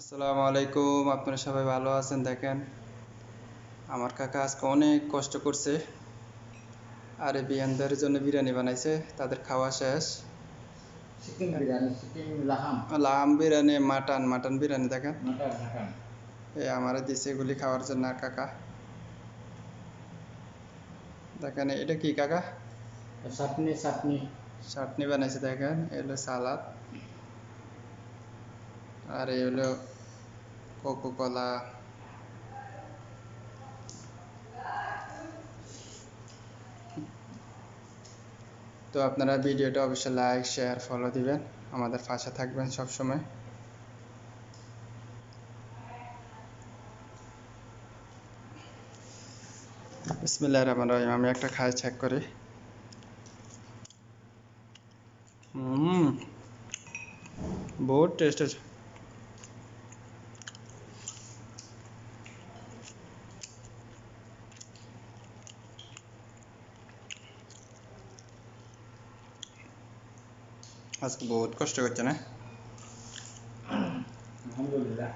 আসসালামু আলাইকুম আপনারা সবাই ভালো আছেন? দেখেন আমার কাকা আজকে অনেক কষ্ট করছে। আর এই বিয়ানদের জন্য বিরিয়ানি বানাইছে তাদের খাওয়া শেষ। চিকেন বিরিয়ানি চিকেন লাহাম। বিরিয়ানি মাটন মাটন বিরিয়ানি দেখেন। এই আমার দিছে এগুলি খাওয়ার জন্য আর কাকা। দেখেন এটা কি কাকা? চাটনি চাটনি। চাটনি বানাইছে দেখেন এই হলো সালাদ। আর এই হলো কোকো কলা তো আপনারা ভিডিওটা অবশ্যই লাইক শেয়ার ফলো দিবেন। আমাদের পাশে থাকবেন সব সময় বিসমিল্লাহির রহমানির রহিম, আমি একটা খাই চেক করি। হুম বহুত টেস্ট আছে আজকে বহুত কষ্ট করছে না আলহামদুলিল্লাহ